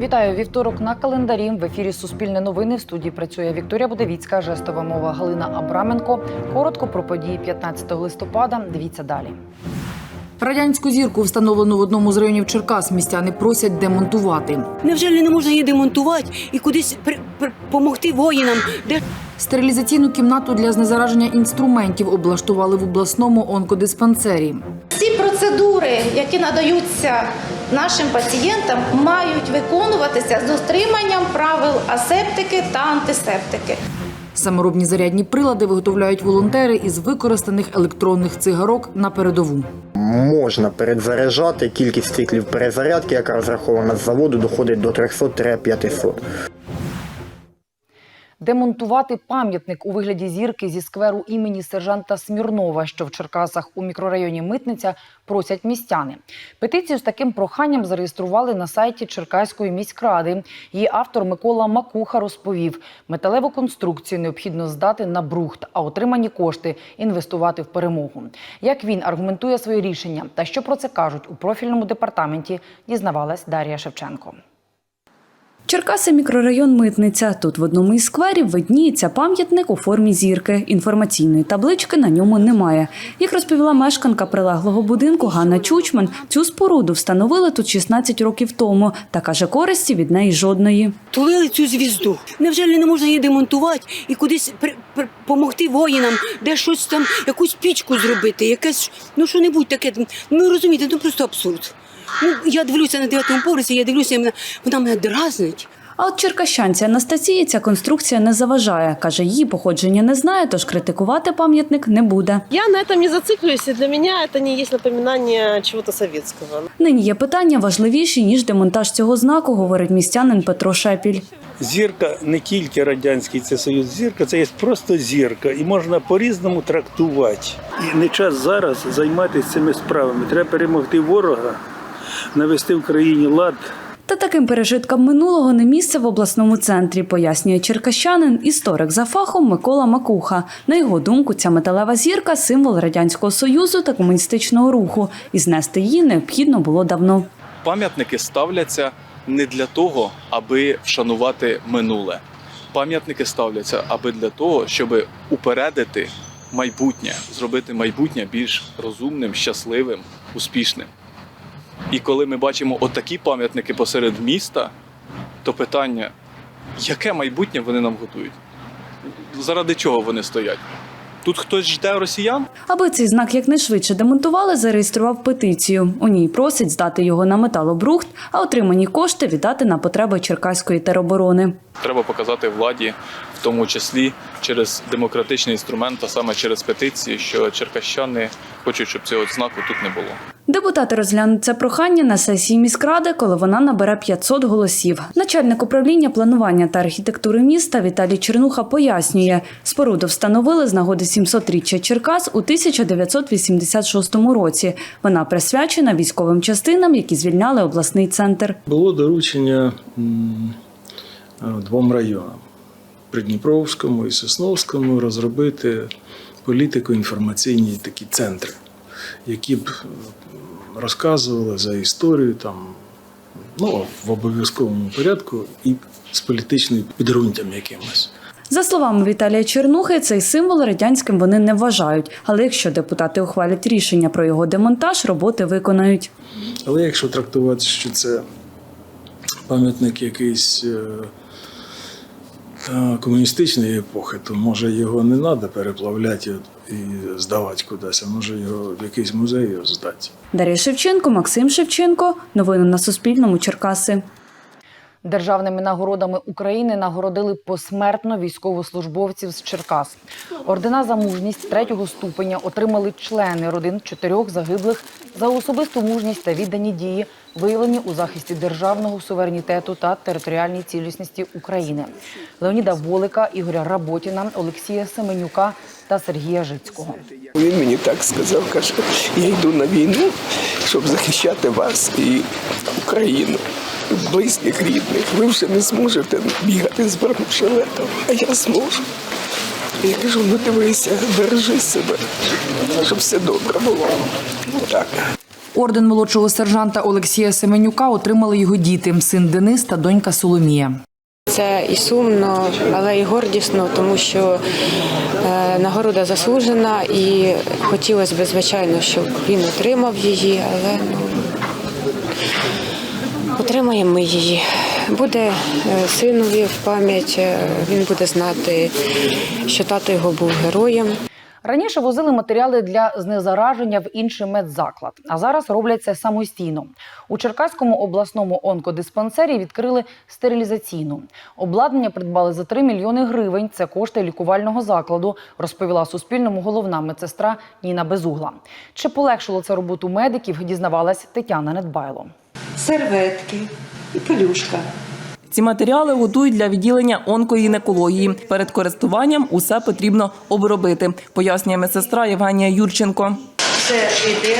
Вітаю вівторок на календарі. В ефірі Суспільне новини. В студії працює Вікторія Будовіцька, жестова мова Галина Абраменко. Коротко про події 15 листопада. Дивіться далі. Радянську зірку, встановлену в одному з районів Черкас, містяни просять демонтувати. Невже не можна її демонтувати і кудись при, при, помогти воїнам? Де Стерилізаційну кімнату для знезараження інструментів облаштували в обласному онкодиспансері. Всі процедури, які надаються нашим пацієнтам, мають виконуватися з дотриманням правил асептики та антисептики. Саморобні зарядні прилади виготовляють волонтери із використаних електронних цигарок на передову. Можна передзаряджати. Кількість циклів перезарядки, яка розрахована з заводу, доходить до 300-500. Демонтувати пам'ятник у вигляді зірки зі скверу імені сержанта Смірнова, що в Черкасах у мікрорайоні Митниця, просять містяни. Петицію з таким проханням зареєстрували на сайті Черкаської міськради. Її автор Микола Макуха розповів, металеву конструкцію необхідно здати на брухт, а отримані кошти інвестувати в перемогу. Як він аргументує своє рішення та що про це кажуть у профільному департаменті, дізнавалась Дар'я Шевченко. Черкаси мікрорайон Митниця. Тут в одному із скверів видніється пам'ятник у формі зірки. Інформаційної таблички на ньому немає. Як розповіла мешканка прилеглого будинку Ганна Чучман, цю споруду встановили тут 16 років тому та каже, користі від неї жодної. тулили цю звізду? Невже не можна її демонтувати і кудись при, при, помогти воїнам, де щось там, якусь пічку зробити, якесь, ну що-небудь таке. Ну розумієте, ну просто абсурд. Ну, я дивлюся на дев'ятому поверсі, я дивлюся, вона, вона мене дразнить. А от черкащанці Анастасії ця конструкція не заважає. Каже, її походження не знає, тож критикувати пам'ятник не буде. Я на этом не зацикливаюсь, и для меня это не есть напоминание чего-то советского. Нині є питання важливіші ніж демонтаж цього знаку, говорить містянин Петро Шепіль. Зірка не тільки радянський це союз, зірка це є просто зірка, і можна по-різному трактувати. І не час зараз займатися цими справами. Треба перемогти ворога, навести в країні лад. Та таким пережиткам минулого не місце в обласному центрі, пояснює черкащанин, історик за фахом Микола Макуха. На його думку, ця металева зірка символ радянського союзу та комуністичного руху, і знести її необхідно було давно. пам'ятники ставляться не для того, аби вшанувати минуле. Пам'ятники ставляться аби для того, щоб упередити майбутнє, зробити майбутнє більш розумним, щасливим, успішним. І коли ми бачимо отакі пам'ятники посеред міста, то питання, яке майбутнє вони нам готують? Заради чого вони стоять? Тут хтось жде росіян? Аби цей знак якнайшвидше демонтували, зареєстрував петицію. У ній просить здати його на металобрухт, а отримані кошти віддати на потреби Черкаської тероборони. Треба показати владі, в тому числі через демократичний інструмент, а саме через петиції, що черкащани хочуть, щоб цього знаку тут не було. Депутати розглянуть це прохання на сесії міськради, коли вона набере 500 голосів. Начальник управління планування та архітектури міста Віталій Чернуха пояснює, споруду встановили з нагоди 700-річчя Черкас у 1986 році. Вона присвячена військовим частинам, які звільняли обласний центр. Було доручення е, двом районам Придніпровському і Сосновському розробити політико-інформаційні такі центри, які б розказували за історію там, ну, в обов'язковому порядку і з політичним підґрунтям якимось. За словами Віталія Чернухи, цей символ радянським вони не вважають. Але якщо депутати ухвалять рішення про його демонтаж, роботи виконають. Але якщо трактувати, що це пам'ятник якийсь е, е, комуністичної епохи, то може його не треба переплавляти і здавати кудись, а може його в якийсь музей здати. Дар'я Шевченко, Максим Шевченко. Новини на Суспільному. Черкаси. Державними нагородами України нагородили посмертно військовослужбовців з Черкас. Ордена за мужність третього ступеня отримали члени родин чотирьох загиблих за особисту мужність та віддані дії, виявлені у захисті державного суверенітету та територіальній цілісності України. Леоніда Волика, Ігоря Работіна, Олексія Семенюка та Сергія Жицького. Він мені так сказав, каже, я йду на війну, щоб захищати вас і Україну, близьких, рідних. Ви вже не зможете бігати з бронежилетом, а я зможу. Я кажу, ну дивися, бережи себе, щоб все добре було. Так. Орден молодшого сержанта Олексія Семенюка отримали його діти, син Денис та донька Соломія. Це і сумно, але і гордісно, тому що е, нагорода заслужена, і хотілося б, звичайно, щоб він отримав її, але ну, отримаємо ми її. Буде е, синові в пам'ять, е, він буде знати, що тато його був героєм. Раніше возили матеріали для знезараження в інший медзаклад, а зараз роблять це самостійно. У Черкаському обласному онкодиспансері відкрили стерилізаційну. Обладнання придбали за 3 мільйони гривень. Це кошти лікувального закладу, розповіла Суспільному головна медсестра Ніна Безугла. Чи полегшило це роботу медиків, дізнавалась Тетяна Недбайло. Серветки і пелюшка. Ці матеріали готують для відділення онкогінекології. Перед користуванням усе потрібно обробити, пояснює медсестра Євгенія Юрченко. Це йде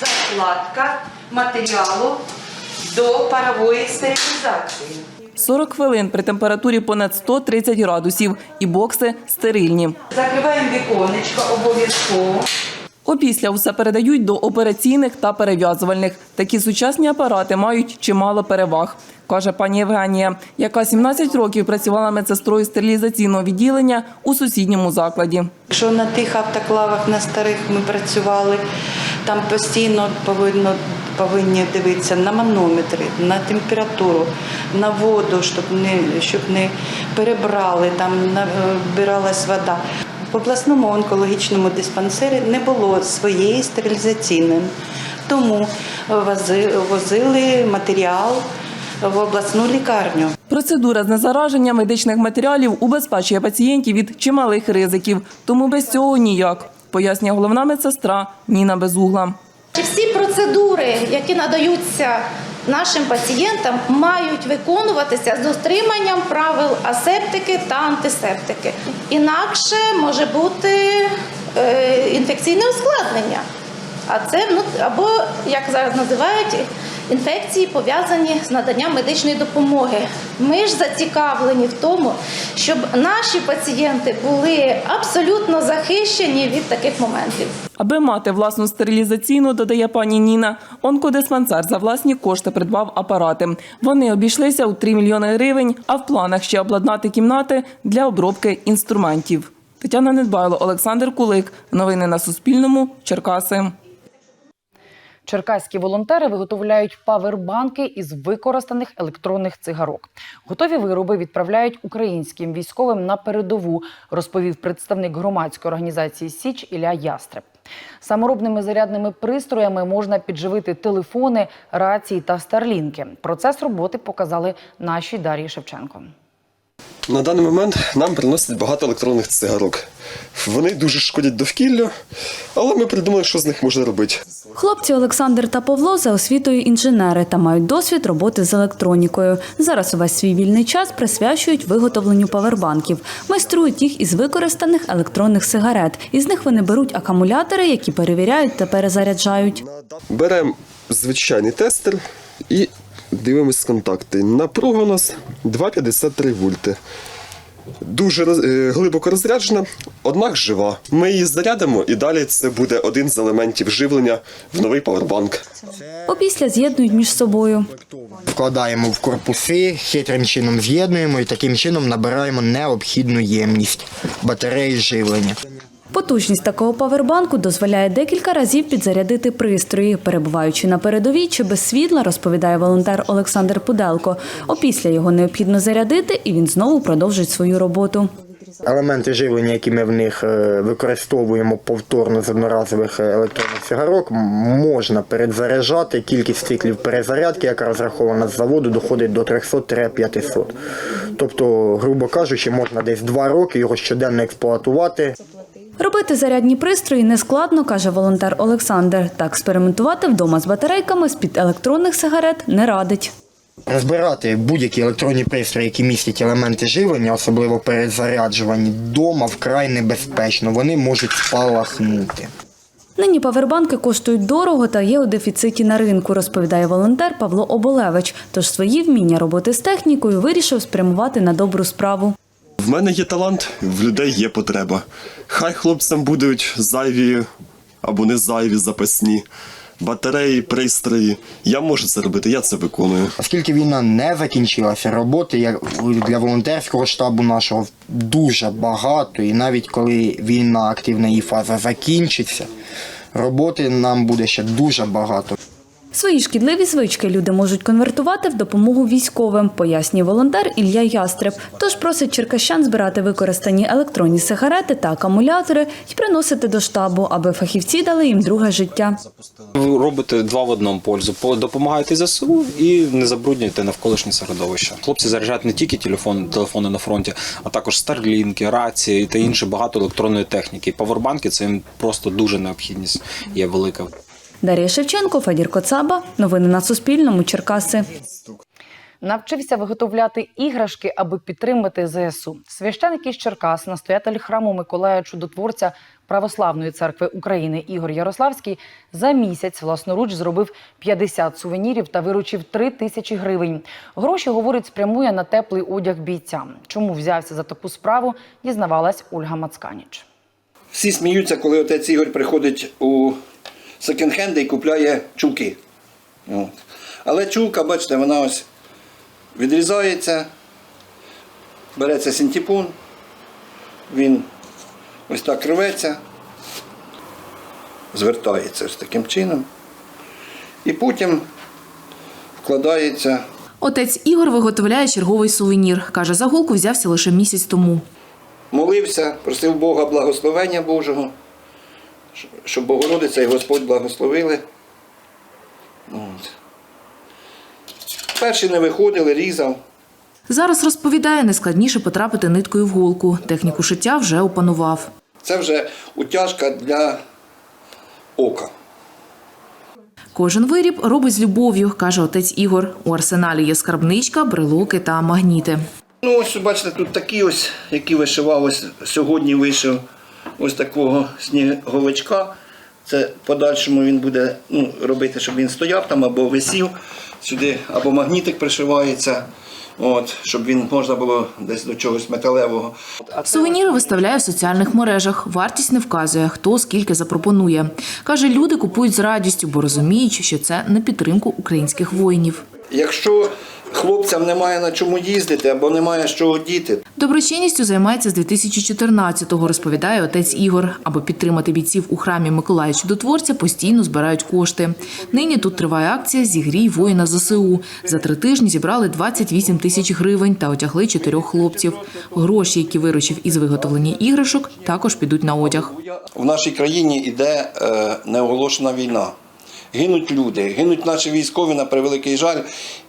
закладка матеріалу до парової стерилізації. 40 хвилин при температурі понад 130 градусів і бокси стерильні. Закриваємо віконечко обов'язково. Опісля усе передають до операційних та перев'язувальних. Такі сучасні апарати мають чимало переваг, каже пані Євгенія, яка 17 років працювала медсестрою стерилізаційного відділення у сусідньому закладі. Якщо на тих автоклавах на старих ми працювали, там постійно повинно, повинні дивитися на манометри, на температуру, на воду, щоб не, щоб не перебрали, там набиралась вода. В обласному онкологічному диспансері не було своєї стерилізаційної, тому вози- возили матеріал в обласну лікарню. Процедура знезараження медичних матеріалів убезпечує пацієнтів від чималих ризиків, тому без цього ніяк, пояснює головна медсестра Ніна Безугла. Всі процедури, які надаються нашим пацієнтам, мають виконуватися з дотриманням правил асептики та антисептики. Інакше може бути е, інфекційне ускладнення. А це ну, або, як зараз називають, інфекції пов'язані з наданням медичної допомоги. Ми ж зацікавлені в тому, щоб наші пацієнти були абсолютно захищені від таких моментів. Аби мати власну стерилізаційну, додає пані Ніна, онкодиспансер за власні кошти придбав апарати. Вони обійшлися у 3 мільйони гривень, а в планах ще обладнати кімнати для обробки інструментів. Тетяна Недбайло, Олександр Кулик. Новини на Суспільному. Черкаси. Черкаські волонтери виготовляють павербанки із використаних електронних цигарок. Готові вироби відправляють українським військовим на передову, розповів представник громадської організації Січ Ілля Ястреб. Саморобними зарядними пристроями можна підживити телефони, рації та старлінки. Процес роботи показали нашій Дар'ї Шевченко. На даний момент нам приносять багато електронних цигарок. Вони дуже шкодять довкіллю, але ми придумали, що з них можна робити. Хлопці Олександр та Павло за освітою інженери та мають досвід роботи з електронікою. Зараз увесь свій вільний час присвячують виготовленню павербанків. Майструють їх із використаних електронних сигарет. Із них вони беруть акумулятори, які перевіряють та перезаряджають. Беремо звичайний тестер і дивимось контакти. Напруга у нас 2,53 вольти. Дуже е, глибоко розряджена, однак жива. Ми її зарядимо і далі це буде один з елементів живлення в новий павербанк. Опісля з'єднують між собою. Вкладаємо в корпуси, хитрим чином з'єднуємо і таким чином набираємо необхідну ємність батареї живлення. Потужність такого павербанку дозволяє декілька разів підзарядити пристрої, перебуваючи на передовій чи без світла, розповідає волонтер Олександр Пуделко. Опісля його необхідно зарядити, і він знову продовжить свою роботу. Елементи живлення, які ми в них е, використовуємо повторно з одноразових е, електронних цигарок, можна перезаряджати. Кількість циклів перезарядки, яка розрахована з заводу, доходить до 300-500. Тобто, грубо кажучи, можна десь два роки його щоденно експлуатувати. Робити зарядні пристрої не складно, каже волонтер Олександр. Та експериментувати вдома з батарейками з-під електронних сигарет не радить. Розбирати будь-які електронні пристрої, які містять елементи живлення, особливо перезаряджувані, вдома вкрай небезпечно. Вони можуть спалахнути. Нині павербанки коштують дорого та є у дефіциті на ринку, розповідає волонтер Павло Оболевич. Тож свої вміння роботи з технікою вирішив спрямувати на добру справу. В мене є талант, в людей є потреба. Хай хлопцям будуть зайві або не зайві запасні. батареї, пристрої. Я можу це робити, я це виконую. Оскільки війна не закінчилася, роботи для волонтерського штабу нашого дуже багато, і навіть коли війна, активна її фаза закінчиться, роботи нам буде ще дуже багато. Свої шкідливі звички люди можуть конвертувати в допомогу військовим, пояснює волонтер Ілля Ястреб. Тож просить черкащан збирати використані електронні сигарети та акумулятори і приносити до штабу, аби фахівці дали їм друге життя. Ви робите два в одному пользу. По- Допомагаєте ЗСУ і не забруднюєте навколишнє середовище. Хлопці заряджають не тільки телефон, телефони на фронті, а також старлінки, рації та інше багато електронної техніки. Павербанки це їм просто дуже необхідність є велика. Дар'я Шевченко, Федір Коцаба. Новини на Суспільному. Черкаси. Навчився виготовляти іграшки, аби підтримати ЗСУ. Священик із Черкас, настоятель храму Миколая Чудотворця Православної церкви України Ігор Ярославський за місяць власноруч зробив 50 сувенірів та виручив 3 тисячі гривень. Гроші, говорить, спрямує на теплий одяг бійцям. Чому взявся за таку справу, дізнавалась Ольга Мацканіч. Всі сміються, коли отець Ігор приходить у секонд-хенди і купляє чулки. От. Але чулка, бачите, вона ось відрізається, береться синтепон, він ось так рветься, звертається ось таким чином. І потім вкладається Отець Ігор виготовляє черговий сувенір. Каже, за голку взявся лише місяць тому. молився, просив Бога благословення Божого, щоб Богородиця і Господь благословили. От. Перші не виходили, різав. Зараз розповідає, найскладніше потрапити ниткою в голку. Техніку шиття вже опанував. Це вже утяжка для ока. Кожен виріб робить з любов'ю, каже отець Ігор. У арсеналі є скарбничка, брелоки та магніти. Ну, ось бачите, тут такі ось, які вишивав, ось сьогодні вишив ось такого сніговичка. Це в подальшому він буде ну, робити, щоб він стояв там або висів. Сюди або магнітик пришивається, от, щоб він можна було десь до чогось металевого. Сувеніри виставляє в соціальних мережах. Вартість не вказує, хто скільки запропонує. Каже, люди купують з радістю, бо розуміють, що це на підтримку українських воїнів. Якщо хлопцям немає на чому їздити або немає з чого діти, Доброчинністю займається з 2014-го, розповідає отець Ігор. Аби підтримати бійців у храмі Миколая Чудотворця, постійно збирають кошти. Нині тут триває акція «Зігрій воїна ЗСУ». За три тижні зібрали 28 тисяч гривень та одягли чотирьох хлопців. Гроші, які виручив із виготовлення іграшок, також підуть на одяг. в нашій країні йде е, неоголошена війна. Гинуть люди, гинуть наші військові на превеликий жаль.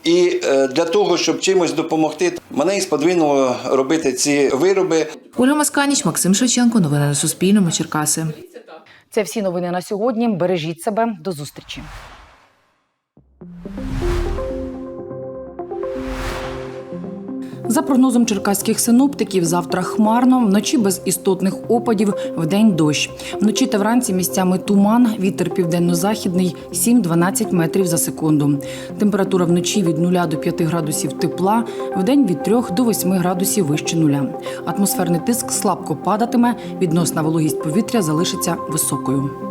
І е, для того, щоб чимось допомогти, мене і сподвинуло робити ці вироби. Ольга Масканіч, Максим Шевченко. Новини на Суспільному. Черкаси. Це всі новини на сьогодні. Бережіть себе. До зустрічі. За прогнозом черкаських синоптиків, завтра хмарно, вночі без істотних опадів, вдень дощ. Вночі та вранці місцями туман, вітер південно-західний 7-12 метрів за секунду. Температура вночі від 0 до 5 градусів тепла, вдень від 3 до 8 градусів вище нуля. Атмосферний тиск слабко падатиме, відносна вологість повітря залишиться високою.